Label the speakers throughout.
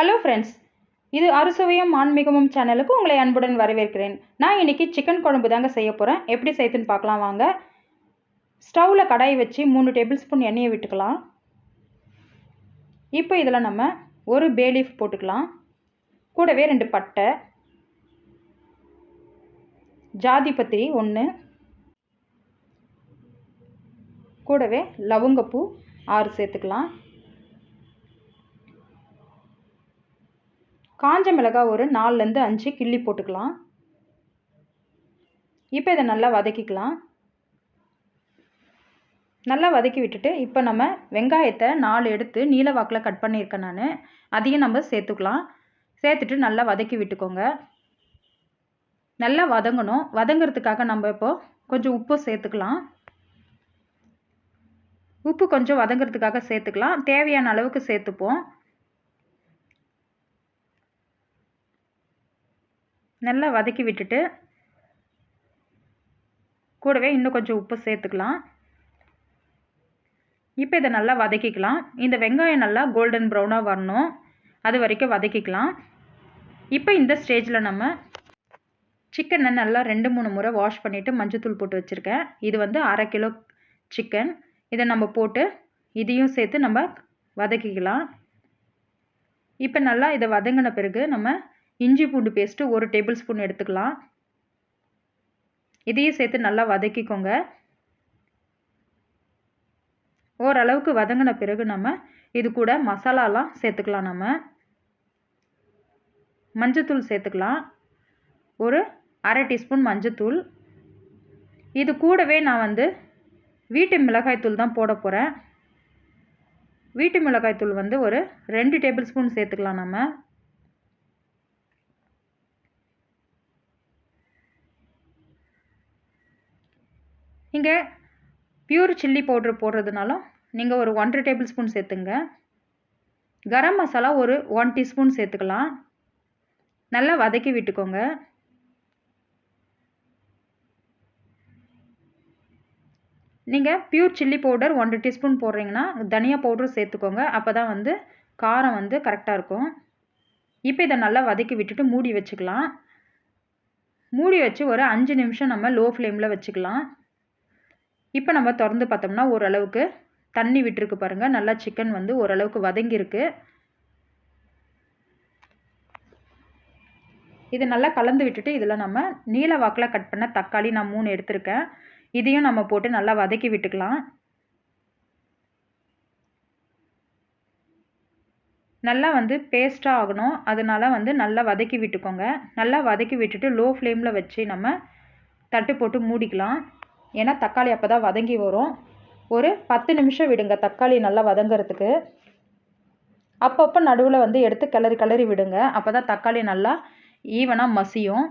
Speaker 1: Hello friends இது அறுசுவையும் ஆன்மீகமும் சேனலுக்கு உங்களை அன்புடன் வரவேற்கிறேன். நான் இன்னைக்கு சிக்கன் குழம்பு தாங்க செய்ய போகிறேன் எப்படி செய்யுதுன்னு பார்க்கலாம் வாங்க. ஸ்டவ்வில் கடாய் வச்சு மூணு டேபிள் ஸ்பூன் எண்ணெயை விட்டுக்கலாம். இப்போ இதில் நம்ம ஒரு பேலீஃப் போட்டுக்கலாம். கூடவே ரெண்டு பட்டை. ஜாதி பத்திரி ஒன்று கூடவே லவங்கப்பூ ஆறு சேர்த்துக்கலாம். காஞ்ச மிளகாய் ஒரு நாலுலேருந்து அஞ்சு கிள்ளி போட்டுக்கலாம். இப்போ இதை நல்லா வதக்கிக்கலாம். நல்லா வதக்கி விட்டுட்டு இப்போ நம்ம வெங்காயத்தை நாலு எடுத்து நீல வாக்கில் கட் பண்ணியிருக்கேன் நான். அதையும் நம்ம சேர்த்துக்கலாம். சேர்த்துட்டு நல்லா வதக்கி விட்டுக்கோங்க. நல்லா வதங்கணும். வதங்கிறதுக்காக நம்ம இப்போது கொஞ்சம் உப்பு சேர்த்துக்கலாம். உப்பு கொஞ்சம் வதங்கிறதுக்காக சேர்த்துக்கலாம். தேவையான அளவுக்கு சேர்த்துப்போம். நல்லா வதக்கி விட்டுட்டு கூடவே இன்னும் கொஞ்சம் உப்பு சேர்த்துக்கலாம். இப்போ இதை நல்லா வதக்கிக்கலாம். இந்த வெங்காயம் நல்லா கோல்டன் ப்ரௌனாக வரணும். அது வரைக்கும் வதக்கிக்கலாம். இப்போ இந்த ஸ்டேஜில் நம்ம சிக்கனை நல்லா ரெண்டு மூணு முறை வாஷ் பண்ணிவிட்டு மஞ்சத்தூள் போட்டு வச்சுருக்கேன். இது வந்து அரை கிலோ சிக்கன் இதை நம்ம போட்டு இதையும் சேர்த்து நம்ம வதக்கிக்கலாம். இப்போ நல்லா இதை வதங்கின பிறகு நம்ம இஞ்சி பூண்டு பேஸ்ட்டு ஒரு டேபிள் ஸ்பூன் எடுத்துக்கலாம். இதையும் சேர்த்து நல்லா வதக்கிக்கோங்க. ஓரளவுக்கு வதங்கின பிறகு நம்ம இது கூட மசாலாலாம் சேர்த்துக்கலாம் நம்ம. மஞ்சத்தூள் சேர்த்துக்கலாம். ஒரு அரை டீஸ்பூன் மஞ்சத்தூள். இது கூடவே நான் வந்து வீட்டு மிளகாய்த்தூள் தான் போட போகிறேன் வீட்டு மிளகாய்த்தூள் வந்து ஒரு ரெண்டு டேபிள் ஸ்பூன் சேர்த்துக்கலாம் நம்ம. இங்கே பியூர் சில்லி பவுட்ரு போடுறதுனாலும் நீங்கள் ஒரு ஒன்றரை டேபிள் ஸ்பூன் சேர்த்துங்க. கரம் மசாலா ஒரு ஒன் டீஸ்பூன் சேர்த்துக்கலாம். நல்லா வதக்கி விட்டுக்கோங்க. நீங்கள் பியூர் சில்லி பவுடர் ஒன்றரை டீஸ்பூன் போடுறீங்கன்னா தனியா பவுடரும் சேர்த்துக்கோங்க. அப்போ தான் வந்து காரம் வந்து கரெக்டாக இருக்கும். இப்போ இதை நல்லா வதக்கி விட்டுட்டு மூடி வச்சுக்கலாம். மூடி வச்சு ஒரு அஞ்சு நிமிஷம் நம்ம லோ ஃப்ளேமில் வச்சுக்கலாம். இப்போ நம்ம திறந்து பார்த்தோம்னா ஓரளவுக்கு தண்ணி விட்டுருக்கு பாருங்கள் நல்லா சிக்கன் வந்து ஓரளவுக்கு வதங்கியிருக்கு. இது நல்லா கலந்து விட்டுட்டு இதில் நம்ம நீல வாக்கில் கட் பண்ண தக்காளி நான் மூணு எடுத்திருக்கேன். இதையும் நம்ம போட்டு நல்லா வதக்கி விட்டுக்கலாம். நல்லா வந்து பேஸ்ட்டாக ஆகணும். அதனால் வந்து நல்லா வதக்கி விட்டுக்கோங்க. நல்லா வதக்கி விட்டுட்டு லோ ஃப்ளேமில் வச்சு நம்ம தட்டு போட்டு மூடிக்கலாம். ஏன்னா தக்காளி அப்போ தான் வதங்கி வரும். ஒரு பத்து நிமிஷம் விடுங்க தக்காளி நல்லா வதங்கிறதுக்கு. அப்பப்போ நடுவில் வந்து எடுத்து கிளறி கிளறி விடுங்க. அப்போ தான் தக்காளி நல்லா ஈவனாக மசியும்.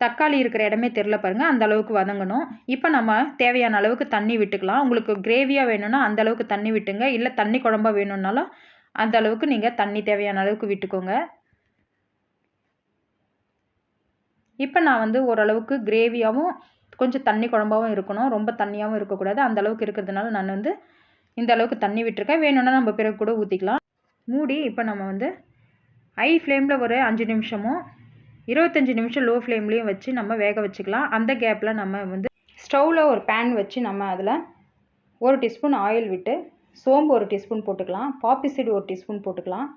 Speaker 1: தக்காளி இருக்கிற இடமே தெரில பாருங்கள் அந்த அளவுக்கு வதங்கணும். இப்போ நம்ம தேவையான அளவுக்கு தண்ணி விட்டுக்கலாம். உங்களுக்கு கிரேவியாக வேணும்னா அந்த அளவுக்கு தண்ணி விட்டுங்க. இல்லை தண்ணி குழம்பா வேணும்னாலும் அந்த அளவுக்கு நீங்கள் தண்ணி தேவையான அளவுக்கு விட்டுக்கோங்க. இப்போ நான் வந்து ஓரளவுக்கு கிரேவியாகவும் கொஞ்சம் தண்ணி குழம்பாகவும் இருக்கணும். ரொம்ப தண்ணியாகவும் இருக்கக்கூடாது. அந்த அளவுக்கு இருக்கிறதுனால நான் வந்து இந்த அளவுக்கு தண்ணி விட்டுருக்கேன். வேணும்னா நம்ம பிறகு கூட ஊற்றிக்கலாம் மூடி இப்போ நம்ம வந்து ஹை ஃப்ளேமில் ஒரு அஞ்சு நிமிஷமும் இருபத்தஞ்சி நிமிஷம் லோ ஃப்ளேம்லேயும் வச்சு நம்ம வேக வச்சுக்கலாம். அந்த கேப்பில் நம்ம வந்து ஸ்டவ்வில் ஒரு பேன் வச்சு நம்ம அதில் ஒரு டீஸ்பூன் ஆயில் விட்டு சோம்பு ஒரு டீஸ்பூன் போட்டுக்கலாம். பாப்பி சீடு ஒரு டீஸ்பூன் போட்டுக்கலாம்.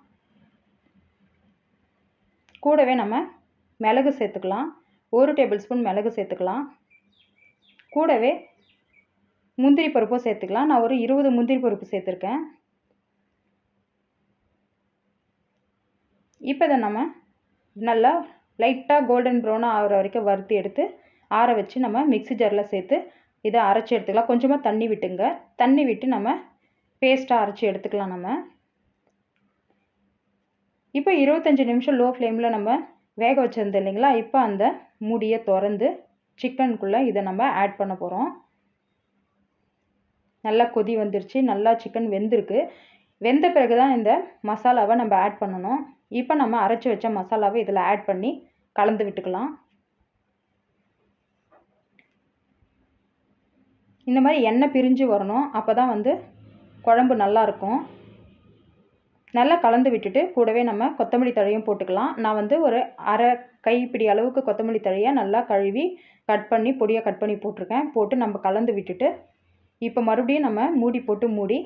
Speaker 1: கூடவே நம்ம மிளகு சேர்த்துக்கலாம். ஒரு டேபிள் ஸ்பூன் மிளகு சேர்த்துக்கலாம். கூடவே முந்திரி பருப்பும் சேர்த்துக்கலாம். நான் ஒரு இருபது முந்திரி பருப்பு சேர்த்துருக்கேன். இப்போ இதை நம்ம நல்லா லைட்டாக கோல்டன் ப்ரௌனாக ஆகிற வரைக்கும் வறுத்து எடுத்து ஆற வச்சு நம்ம மிக்ஸி ஜாரில் சேர்த்து இதை அரைச்சி எடுத்துக்கலாம். கொஞ்சமாக தண்ணி விட்டுங்க. தண்ணி விட்டு நம்ம பேஸ்ட்டாக அரைச்சி எடுத்துக்கலாம் நம்ம. இப்போ இருபத்தஞ்சி நிமிஷம் லோ ஃப்ளேமில் நம்ம வேக வச்சுருந்தோம் இல்லைங்களா? இப்போ அந்த மூடியை திறந்து சிக்கனுக்குள்ளே இதை நம்ம ஆட் பண்ண போகிறோம் நல்லா கொதி வந்துருச்சு. நல்லா சிக்கன் வெந்திருக்கு. வெந்த பிறகு தான் இந்த மசாலாவை நம்ம ஆட் பண்ணணும். இப்போ நம்ம அரைச்சி வச்ச மசாலாவை இதில் ஆட் பண்ணி கலந்து விட்டுக்கலாம். இந்த மாதிரி எண்ணெய் பிரிஞ்சு வரணும். அப்போ தான் வந்து குழம்பு நல்லாயிருக்கும் நல்லா கலந்து விட்டுட்டு கூடவே நம்ம கொத்தமல்லி தழையும் போட்டுக்கலாம். நான் வந்து ஒரு அரை கைப்பிடி அளவுக்கு கொத்தமல்லி தழையை நல்லா கழுவி கட் பண்ணி பொடியாக கட் பண்ணி போட்டிருக்கேன். போட்டு நம்ம கலந்து விட்டுட்டு இப்போ மறுபடியும் நம்ம மூடி போட்டு மூடி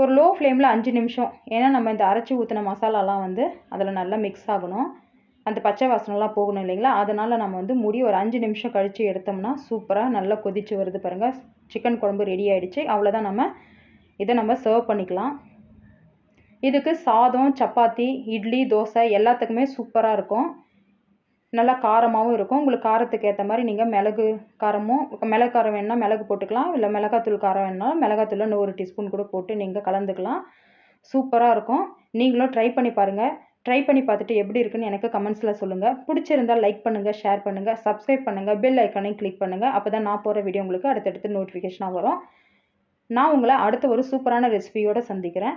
Speaker 1: ஒரு லோ ஃப்ளேமில் அஞ்சு நிமிஷம். ஏன்னா நம்ம இந்த அரைச்சி ஊற்றின மசாலாலாம் வந்து அதில் நல்லா மிக்ஸ் ஆகணும். அந்த பச்சை வாசனைலாம் போகணும் இல்லைங்களா? அதனால் நம்ம வந்து மூடி ஒரு அஞ்சு நிமிஷம் கழித்து எடுத்தோம்னா சூப்பராக நல்லா கொதிச்சு வருது பாருங்கள் சிக்கன் குழம்பு ரெடி ஆகிடுச்சு அவ்வளோதான் நம்ம இதை நம்ம சர்வ் பண்ணிக்கலாம். இதுக்கு சாதம் சப்பாத்தி இட்லி தோசை எல்லாத்துக்குமே சூப்பராக இருக்கும். நல்லா காரமாகவும் இருக்கும். உங்களுக்கு காரத்துக்கு ஏற்ற மாதிரி நீங்கள் மிளகு காரமும் மிளகு காரம் வேணுன்னா மிளகு போட்டுக்கலாம். இல்லை மிளகாத்தூள் காரம் வேணுனாலும் மிளகாத்தூள் இன்னும் ஒரு டீஸ்பூன் கூட போட்டு நீங்கள் கலந்துக்கலாம். சூப்பராக இருக்கும். நீங்களும் ட்ரை பண்ணி பாருங்கள் ட்ரை பண்ணி பார்த்துட்டு எப்படி இருக்குன்னு எனக்கு கமெண்ட்ஸில் சொல்லுங்கள் பிடிச்சிருந்தால் லைக் பண்ணுங்கள் ஷேர் பண்ணுங்கள் சப்ஸ்கிரைப் பண்ணுங்கள் பெல் ஐக்கானையும் கிளிக் பண்ணுங்கள் அப்போ தான் நான் போகிற வீடியோ உங்களுக்கு அடுத்தடுத்து நோட்டிஃபிகேஷனாக வரும். நான் உங்களை அடுத்த ஒரு சூப்பரான ரெசிபியோடு சந்திக்கிறேன்.